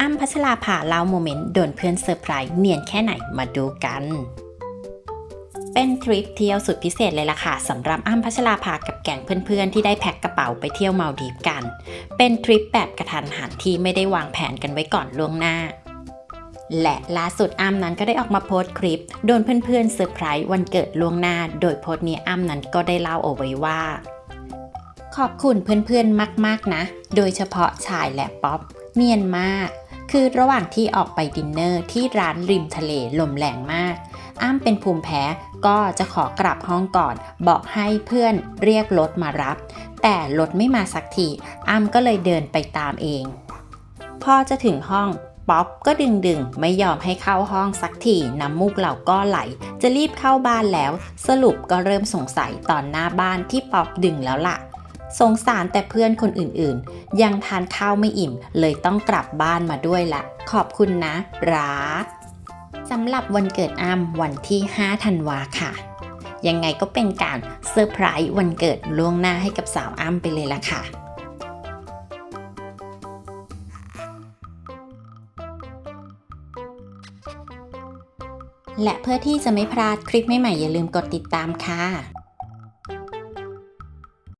อ้ำพัชราภาเล่าโมเมนต์โดนเพื่อนเซอร์ไพรส์เนียนแค่ไหนมาดูกัน เป็นทริปเที่ยวสุดพิเศษเลยล่ะค่ะสำหรับอ้ำพัชราภากับแก๊งเพื่อนๆ ที่ได้แพ็คกระเป๋าไปเที่ยวมาดีฟกัน เป็นทริปแบบกระทันหันที่ไม่ได้วางแผนกันไว้ก่อนล่วงหน้า และล่าสุดอ้ำนั้นก็ได้ออกมาโพสต์คลิป โดนเพื่อนๆเซอร์ไพรส์วันเกิดล่วงหน้า โดยโพสต์นี้อ้ำนั้นก็ได้เล่าเอาไว้ว่า ขอบคุณเพื่อนๆมาก ๆนะ โดยเฉพาะชายและป๊อป เนียนมากคือระหว่างที่ออกไปดินเนอร์ที่ร้านริมทะเลลมแรงมาก อ้ำเป็นภูมิแพ้ก็จะขอกลับห้องก่อน บอกให้เพื่อนเรียกรถมารับ แต่รถไม่มาสักที อ้ำก็เลยเดินไปตามเอง พอจะถึงห้องป๊อปก็ดึงดึงไม่ยอมให้เข้าห้องสักทีน้ำมูกเราก็ไหล จะรีบเข้าบ้านแล้ว สรุปก็เริ่มสงสัยตอนหน้าบ้านที่ป๊อปดึงแล้วล่ะ สงสารแต่เพื่อนคนอื่นๆ ยังทานข้าวไม่อิ่ม เลยต้องกลับบ้านมาด้วยละ ขอบคุณนะ รักสำหรับวันเกิดอ้ำวันที่ 5 ธันวาค่ะ ยังไงก็เป็นการเซอร์ไพรส์วันเกิดล่วงหน้าให้กับสาวอ้ำไปเลยละค่ะและเพื่อที่จะไม่พลาดคลิปใหม่ๆอย่าลืมกดติดตามค่ะ